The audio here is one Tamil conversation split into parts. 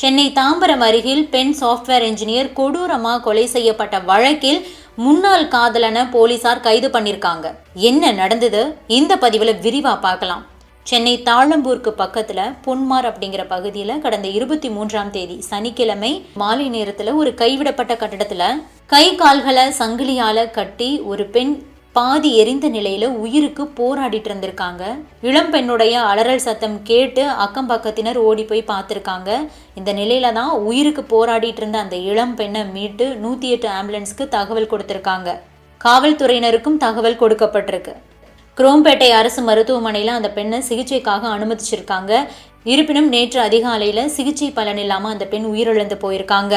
சென்னை தாம்பரம் அருகில் பெண் சாஃப்ட்வேர் என்ஜினியர் கொடூரமாக கொலை செய்யப்பட்ட வழக்கில் முன்னாள் காதலனை போலீசார் கைது பண்ணியிருக்காங்க என்ன நடந்தது? இந்த பதிவில் விரிவாக பார்க்கலாம். சென்னை தாழம்பூருக்கு பக்கத்தில் பொன்மார் அப்படிங்கிற பகுதியில் கடந்த இருபத்தி மூன்றாம் தேதி சனிக்கிழமை மாலை நேரத்தில் ஒரு கைவிடப்பட்ட கட்டடத்தில் கை கால்களை சங்கிலியால் கட்டி ஒரு பெண் பாதி எரிந்த நிலையில உயிருக்கு போராடிட்டு இருந்திருக்காங்க. இளம் பெண்ணுடைய அலறல் சத்தம் கேட்டு அக்கம் பக்கத்தினர் ஓடி போய் பார்த்துருக்காங்க. இந்த நிலையில தான் உயிருக்கு போராடிட்டு இருந்த அந்த இளம் பெண்ணை மீட்டு நூத்தி எட்டு ஆம்புலன்ஸ்க்கு தகவல் கொடுத்திருக்காங்க. காவல்துறையினருக்கும் தகவல் கொடுக்கப்பட்டிருக்கு. குரோம்பேட்டை அரசு மருத்துவமனையில் அந்த பெண்ணை சிகிச்சைக்காக அனுமதிச்சிருக்காங்க. இருப்பினும் நேற்று அதிகாலையில் சிகிச்சை பலன் இல்லாமல் அந்த பெண் உயிரிழந்து போயிருக்காங்க.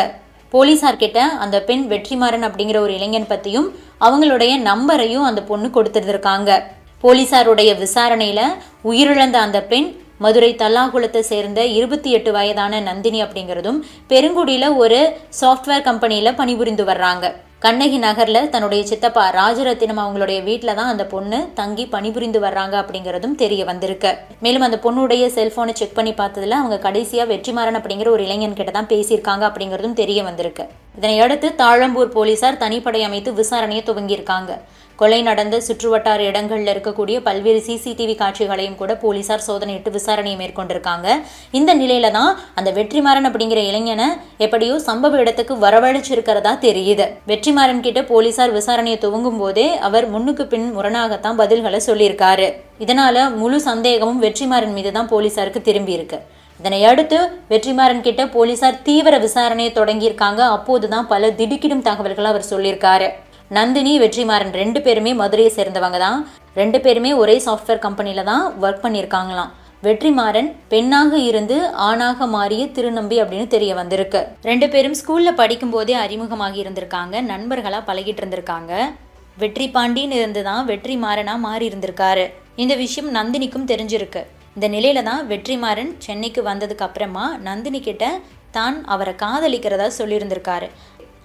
போலீசார் கிட்ட அந்த பெண் வெற்றிமாறன் அப்படிங்கிற ஒரு இளைஞன் பற்றியும் அவங்களுடைய நம்பரையும் அந்த பொண்ணு கொடுத்துருந்துருக்காங்க. போலீசாருடைய விசாரணையில் உயிரிழந்த அந்த பெண் மதுரை தல்லாகுளத்தை சேர்ந்த இருபத்தி எட்டு வயதான நந்தினி அப்படிங்கிறதும் பெருங்குடியில் ஒரு சாஃப்ட்வேர் கம்பெனியில் பணிபுரிந்து வர்றாங்க. கண்ணகி நகரில் தன்னுடைய சித்தப்பா ராஜரத்தினம் அவங்களுடைய வீட்டில் தான் அந்த பொண்ணு தங்கி பணிபுரிந்து வர்றாங்க அப்படிங்கிறதும் தெரிய வந்திருக்கு. மேலும் அந்த பொண்ணுடைய செல்ஃபோனை செக் பண்ணி பார்த்ததில் அவங்க கடைசியாக வெற்றிமாறன் அப்படிங்கிற ஒரு இளைஞன் கிட்ட தான் பேசியிருக்காங்க அப்படிங்கிறதும் தெரிய வந்திருக்கு. இதனையடுத்து தாழம்பூர் போலீசார் தனிப்படை அமைத்து விசாரணையை துவங்கியிருக்காங்க. கொலை நடந்த சுற்றுவட்டார இடங்களில் இருக்கக்கூடிய பல்வேறு சிசிடிவி காட்சிகளையும் கூட போலீசார் சோதனையிட்டு விசாரணையை மேற்கொண்டிருக்காங்க. இந்த நிலையில தான் அந்த வெற்றிமாறன் அப்படிங்கிற இளைஞனை எப்படியோ சம்பவ இடத்துக்கு வரவழைச்சிருக்கிறதா தெரியுது. வெற்றிமாறன் கிட்ட போலீசார் விசாரணையை துவங்கும் போதே அவர் முன்னுக்கு பின் முரணாகத்தான் பதில்களை சொல்லியிருக்காரு. இதனால முழு சந்தேகமும் வெற்றிமாறன் மீது தான் போலீசாருக்கு திரும்பி இருக்கு. இதனை அடுத்து வெற்றிமாறன் கிட்ட போலீசார் தீவிர விசாரணையை தொடங்கியிருக்காங்க. அப்போதுதான் பல திடுக்கிடும் தகவல்களை அவர் சொல்லியிருக்காரு. நந்தினி வெற்றிமாறன் ரெண்டு பேருமே மதுரையை சேர்ந்தவங்க தான். ரெண்டு பேருமே ஒரே சாஃப்ட்வேர் கம்பெனியில் தான் ஒர்க் பண்ணியிருக்காங்களாம். வெற்றிமாறன் பெண்ணாக இருந்து ஆணாக மாறிய திருநம்பி அப்படின்னு தெரிய வந்திருக்கு. ரெண்டு பேரும் ஸ்கூல்ல படிக்கும் போதே அறிமுகமாகி இருந்திருக்காங்க. நண்பர்களா பழகிட்டு இருந்திருக்காங்க. வெற்றி பாண்டின்னு இருந்து தான் வெற்றி மாறனா மாறி இருந்திருக்காரு. இந்த விஷயம் நந்தினிக்கும் தெரிஞ்சிருக்கு. இந்த நிலையில தான் வெற்றிமாறன் சென்னைக்கு வந்ததுக்கு அப்புறமா நந்தினி கிட்ட தான் அவரை காதலிக்கிறதா சொல்லியிருந்திருக்காரு.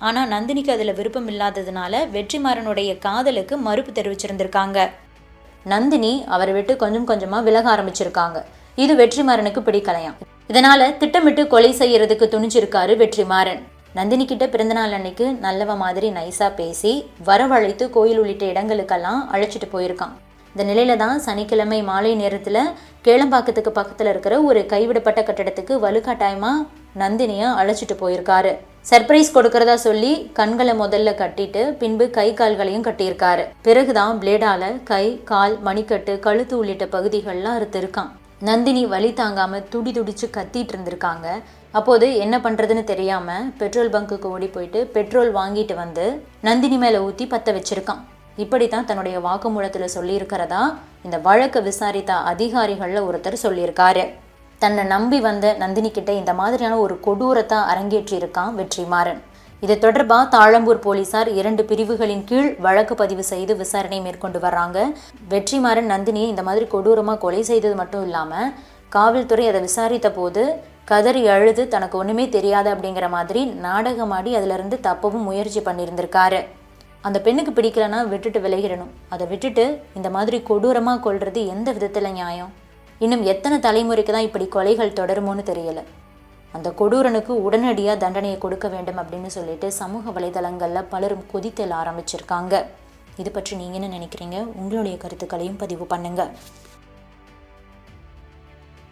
ஆனால் நந்தினிக்கு அதில் விருப்பம் இல்லாததுனால வெற்றிமாறனுடைய காதலுக்கு மறுப்பு தெரிவிச்சிருந்திருக்காங்க. நந்தினி அவரை விட்டு கொஞ்சம் கொஞ்சமாக விலக ஆரம்பிச்சிருக்காங்க. இது வெற்றிமாறனுக்கு பிடிக்கலையாம். இதனால திட்டமிட்டு கொலை செய்யறதுக்கு துணிஞ்சிருக்காரு வெற்றிமாறன். நந்தினி கிட்ட பிறந்தநாள் அன்னைக்கு நல்லவ மாதிரி நைஸாக பேசி வரவழைத்து கோயில் உள்ளிட்ட இடங்களுக்கெல்லாம் அழைச்சிட்டு போயிருக்கான். இந்த நிலையில தான் சனிக்கிழமை மாலை நேரத்தில் கேளம்பாக்கத்துக்கு பக்கத்தில் இருக்கிற ஒரு கைவிடப்பட்ட கட்டடத்துக்கு வலுக்கட்டாயமாக நந்தினியை அழைச்சிட்டு போயிருக்காரு. சர்ப்ரைஸ் கொடுக்கறதா சொல்லி கண்களை முதல்ல கட்டிட்டு பின்பு கை கால்களையும் கட்டியிருக்காரு. பிறகுதான் பிளேடால கை கால் மணிக்கட்டு கழுத்து உள்ளிட்ட பகுதிகள்லாம் அறுத்திருக்கான். நந்தினி வலி தாங்காம துடி துடிச்சு கத்திட்டு இருந்திருக்காங்க. அப்போது என்ன பண்றதுன்னு தெரியாம பெட்ரோல் பங்குக்கு ஓடி போயிட்டு பெட்ரோல் வாங்கிட்டு வந்து நந்தினி மேல ஊத்தி பத்த வச்சிருக்கான். இப்படித்தான் தன்னுடைய வாக்குமூலத்துல சொல்லியிருக்கிறதா இந்த வழக்கை விசாரித்த அதிகாரிகள்ல ஒருத்தர் சொல்லியிருக்காரு. தன்னை நம்பி வந்த நந்தினிக்கிட்ட இந்த மாதிரியான ஒரு கொடூரத்தை அரங்கேற்றியிருக்கான் வெற்றிமாறன். இது தொடர்பாக தாழம்பூர் போலீசார் இரண்டு பிரிவுகளின் கீழ் வழக்கு பதிவு செய்து விசாரணை மேற்கொண்டு வர்றாங்க. வெற்றிமாறன் நந்தினியை இந்த மாதிரி கொடூரமாக கொலை செய்தது மட்டும் இல்லாமல் காவல்துறை அதை விசாரித்த போது கதறி அழுது தனக்கு ஒன்றுமே தெரியாது அப்படிங்கிற மாதிரி நாடகமாடி அதிலிருந்து தப்பவும் முயற்சி பண்ணியிருந்திருக்காரு. அந்த பெண்ணுக்கு பிடிக்கலன்னா விட்டுட்டு விலகிடணும். அதை விட்டுட்டு இந்த மாதிரி கொடூரமாக கொள்வது எந்த விதத்தில் நியாயம்? இன்னும் எத்தனை தலைமுறைக்கு தான் இப்படி கொலைகள் தொடருமோன்னு தெரியல. அந்த கொடூரனுக்கு உடனடியாக தண்டனையை கொடுக்க வேண்டும் அப்படின்னு சொல்லிட்டு சமூக வலைதளங்களில் பலரும் கொதித்தல் ஆரம்பிச்சிருக்காங்க. இது பற்றி நீங்கள் என்ன நினைக்கிறீங்க? உங்களுடைய கருத்துக்களையும் பதிவு பண்ணுங்கள்